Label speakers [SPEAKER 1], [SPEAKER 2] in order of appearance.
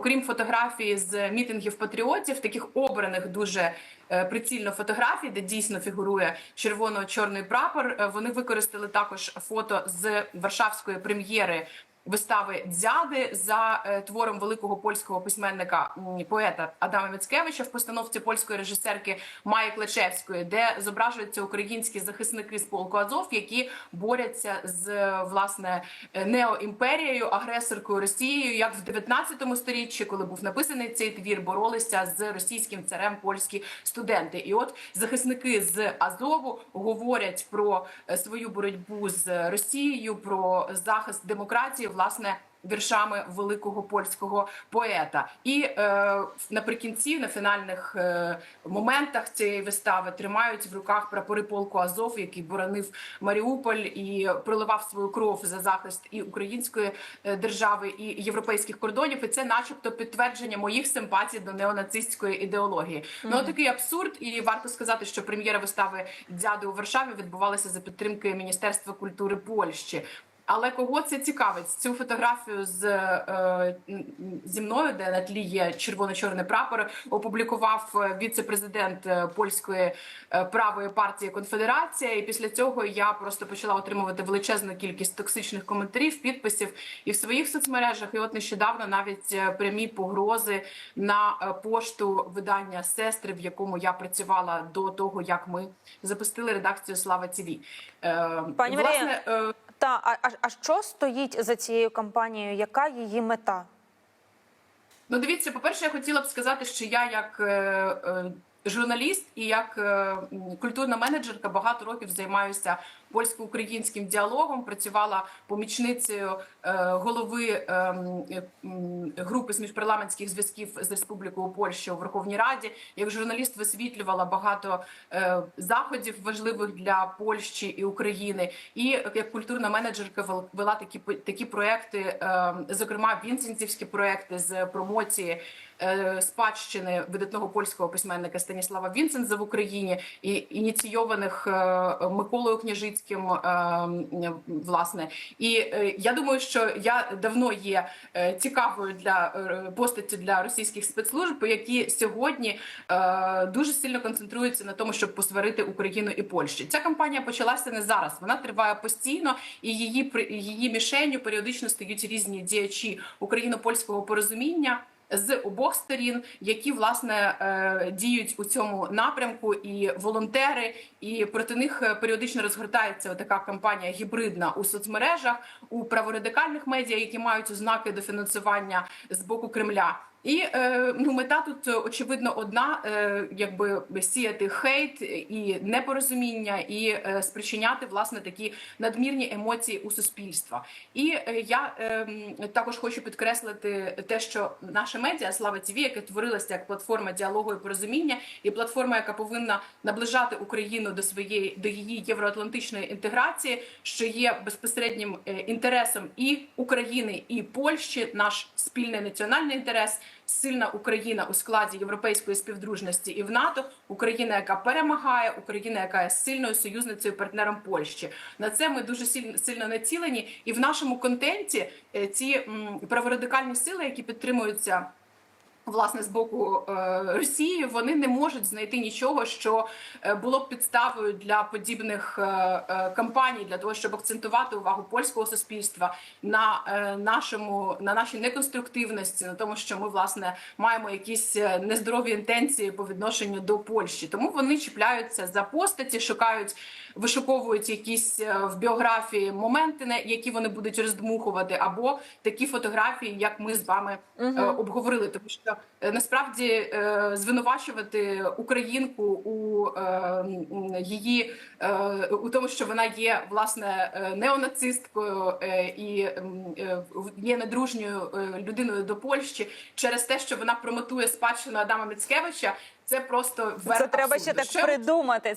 [SPEAKER 1] окрім фотографії з мітингів патріотів, таких обраних дуже е, прицільно фотографій, де дійсно фігурує червоно-чорний прапор. е, Вони використали також фото з Варшавської прем'єри. Вистави дзяди за е, твором великого польського письменника поета Адама Міцкевича в постановці польської режисерки Майї Клечевської, де зображуються українські захисники з полку Азов, які борються з е, власне е, неоімперією, агресоркою Росією, як в 19 сторіччі, коли був написаний цей твір, боролися з російським царем польські студенти. І от захисники з Азову говорять про свою боротьбу з Росією, про захист демократії, власне. Віршами великого польського поета, і е, наприкінці на фінальних е, моментах цієї вистави тримають в руках прапори полку Азов, який боронив Маріуполь і проливав свою кров за захист і української е, держави, і європейських кордонів. І це, начебто, підтвердження моїх симпатій до неонацистської ідеології. Ну такий абсурд, і варто сказати, що прем'єра вистави дяди у Варшаві відбувалася за підтримки Міністерства культури Польщі. Але кого це цікавить? Цю фотографію з е, зі мною, де на тлі є червоно-чорний прапор, опублікував е, віце-президент е, польської е, правої партії Конфедерація. І після цього я просто почала отримувати величезну кількість токсичних коментарів, підписів і в своїх соцмережах. І от нещодавно навіть прямі погрози на пошту видання сестри, в якому я працювала до того, як ми запустили редакцію Слава ТІВІ. Е,
[SPEAKER 2] Пані
[SPEAKER 1] власне, е,
[SPEAKER 2] Та а, а, що стоїть за цією кампанією? Яка її мета?
[SPEAKER 1] Ну, дивіться, по-перше, я хотіла б сказати, що я як е, е, журналіст і як е, культурна менеджерка багато років займаюся польсько-українським діалогом. Працювала помічницею е, голови е, м, е, групи з міжпарламентських зв'язків з Республікою Польща у Верховній Раді. Як журналіст висвітлювала багато е, заходів важливих для Польщі і України. І як культурна менеджерка вел- вела такі такі проекти, е, зокрема вінценцівські проекти з промоції спадщини видатного польського письменника Станіслава Вінценза в Україні і ініційованих Миколою Княжицьким, е, власне. І е, я думаю, що я давно є е, цікавою для постаттю для російських спецслужб, які сьогодні дуже сильно концентруються на тому, щоб посварити Україну і Польщу. Ця кампанія почалася не зараз. Вона триває постійно, і її її мішенню періодично стають різні діячі україно-польського порозуміння. З обох сторін, які власне е, діють у цьому напрямку, і волонтери, і проти них е, періодично розгортається така кампанія гібридна у соцмережах, у праворадикальних медіа, які мають ознаки до фінансування з боку Кремля. І е, ну мета тут е, очевидно одна: е, якби сіяти хейт і непорозуміння, і спричиняти власне такі надмірні емоції у суспільства. І я е, також хочу підкреслити те, що наша медіа Слава ТВ, яке творилася як платформа діалогу і порозуміння, і платформа, яка повинна наближати Україну до своєї до її євроатлантичної інтеграції, що є безпосереднім інтересом і України, і Польщі, наш спільний національний інтерес. Сильна Україна у складі європейської співдружності і в НАТО, Україна, яка перемагає, Україна, яка є сильною союзницею партнером Польщі. На це ми дуже сильно націлені, і в нашому контенті е, ці праворадикальні сили, які підтримуються. Власне, з боку е, Росії вони не можуть знайти нічого, що е, було б підставою для подібних е, кампаній, для того, щоб акцентувати увагу польського суспільства на нашому на нашій неконструктивності, на тому, що ми власне маємо якісь нездорові інтенції по відношенню до Польщі. Тому вони чіпляються за постаті, шукають, вишуковують якісь в біографії моменти, на які вони будуть роздмухувати, або такі фотографії, як ми з вами е, обговорили, тому що насправді е, звинувачувати українку у е, її е, у тому, що вона є власне е, неонацисткою е, і е, є недружньою е, людиною до Польщі через те, що вона промотує спадщину Адама Міцкевича. Це просто
[SPEAKER 2] Це треба ще так придумати.